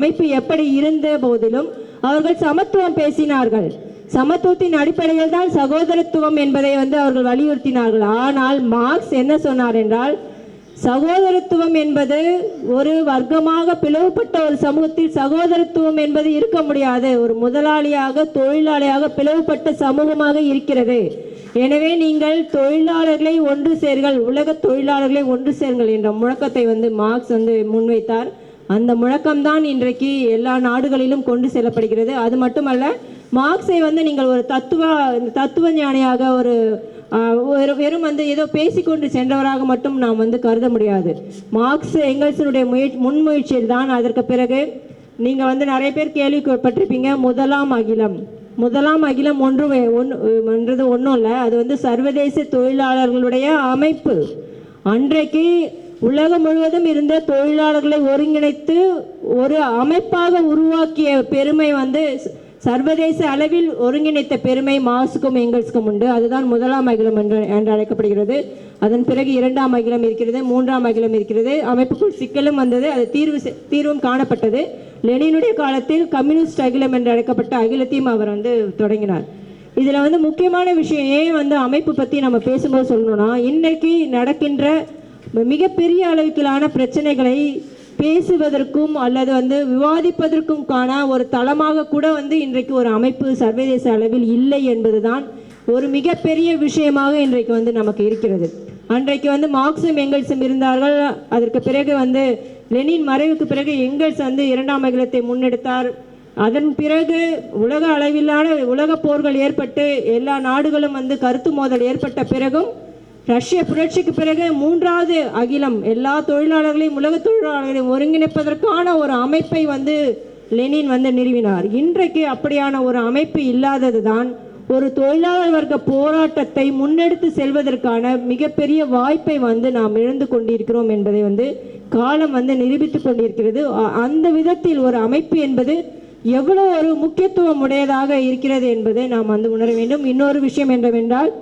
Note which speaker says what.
Speaker 1: அமைப்பு எப்படி இருந்த போதிலும் அவர்கள் சமத்துவம் பேசினார்கள். சமத்துவத்தின் அடிப்படையில் தான் சகோதரத்துவம் என்பதை வந்து அவர்கள் வலியுறுத்தினார்கள். ஆனால் மார்க்ஸ் என்ன சொன்னார் என்றால் சகோதரத்துவம் என்பது ஒரு வர்க்கமாக பிளவுபட்ட ஒரு சமூகத்தில் சகோதரத்துவம் என்பது இருக்க முடியாது. ஒரு முதலாளியாக தொழிலாளியாக பிளவுபட்ட சமூகமாக இருக்கிறது. எனவே நீங்கள் தொழிலாளர்களை ஒன்று சேர்கள் உலக தொழிலாளர்களை ஒன்று சேருங்கள் என்ற முழக்கத்தை வந்து மார்க்ஸ் வந்து முன்வைத்தார். அந்த முழக்கம்தான் இன்றைக்கு எல்லா நாடுகளிலும் கொண்டு செல்லப்படுகிறது. அது மட்டுமல்ல மார்க்ஸை வந்து நீங்கள் ஒரு தத்துவ தத்துவ ஞானியாக ஒரு வெறும் வந்து ஏதோ பேசிக்கொண்டு சென்றவராக மட்டும் நாம் வந்து கருத முடியாது. மார்க்ஸ் எங்கல்ஸினுடைய முயற்சி முன்முயற்சியில் தான் அதற்கு பிறகு நீங்கள் வந்து நிறைய பேர் கேள்விப்பட்டிருப்பீங்க முதலாம் அகிலம். முதலாம் அகிலம் ஒன்று ஒன்றுன்றது ஒன்றும் இல்லை அது வந்து சர்வதேச தொழிலாளர்களுடைய அமைப்பு. அன்றைக்கு உலகம் முழுவதும் இருந்த தொழிலாளர்களை ஒருங்கிணைத்து ஒரு அமைப்பாக உருவாக்கிய பெருமை வந்து சர்வதேச அளவில் ஒருங்கிணைத்த பெருமை மாசுக்கும் எங்கல்ஸுக்கும் உண்டு. அதுதான் முதலாம் அகிலம் என்று என்று அழைக்கப்படுகிறது. அதன் பிறகு இரண்டாம் அகிலம் இருக்கிறது மூன்றாம் அகிலம் இருக்கிறது. அமைப்புக்குள் சிக்கலும் வந்தது அது தீர்வு செ- தீர்வும் காணப்பட்டது. லெனினுடைய காலத்தில் கம்யூனிஸ்ட் அகிலம் என்று அழைக்கப்பட்ட அகிலத்தையும் அவர் வந்து தொடங்கினார். இதில் வந்து முக்கியமான விஷயம் ஏன் வந்து அமைப்பு பற்றி நம்ம பேசும்போது சொல்லணும்னா இன்றைக்கு நடக்கின்ற மிகப்பெரிய அளவுக்கிலான பிரச்சனைகளை பேசுவதற்கும் அல்லது வந்து விவாதிப்பதற்கும் காண ஒரு தளமாக கூட வந்து இன்றைக்கு ஒரு அமைப்பு சர்வதேச அளவில் இல்லை என்பதுதான் ஒரு மிகப்பெரிய விஷயமாக இன்றைக்கு வந்து நமக்கு இருக்கிறது. அன்றைக்கு வந்து மார்க்சும் எங்கல்ஸும் இருந்தார்கள். அதற்கு பிறகு வந்து லெனின் மறைவுக்கு பிறகு எங்கல்ஸ் வந்து இரண்டாம் அகிலத்தை முன்னெடுத்தார். அதன் பிறகு உலக அளவிலான உலக போர்கள் ஏற்பட்டு எல்லா நாடுகளும் வந்து கருத்து மோதல் ஏற்பட்ட பிறகும் ரஷ்ய புரட்சிக்கு பிறகு மூன்றாவது அகிலம் எல்லா தொழிலாளர்களையும் உலக தொழிலாளர்களையும் ஒருங்கிணைப்பதற்கான ஒரு அமைப்பை வந்து லெனின் வந்து நிறுவினார். இன்றைக்கு அப்படியான ஒரு அமைப்பு இல்லாதது தான் ஒரு தொழிலாளர் வர்க்க போராட்டத்தை முன்னெடுத்து செல்வதற்கான மிகப்பெரிய வாய்ப்பை வந்து நாம் இழந்து கொண்டிருக்கிறோம் என்பதை வந்து காலம் வந்து நிரூபித்துக் கொண்டிருக்கிறது. அ- அந்த விதத்தில் ஒரு அமைப்பு என்பது எவ்வளவு ஒரு முக்கியத்துவம் உடையதாக இருக்கிறது என்பதை நாம் வந்து உணர வேண்டும். இன்னொரு விஷயம் என்னவென்றால்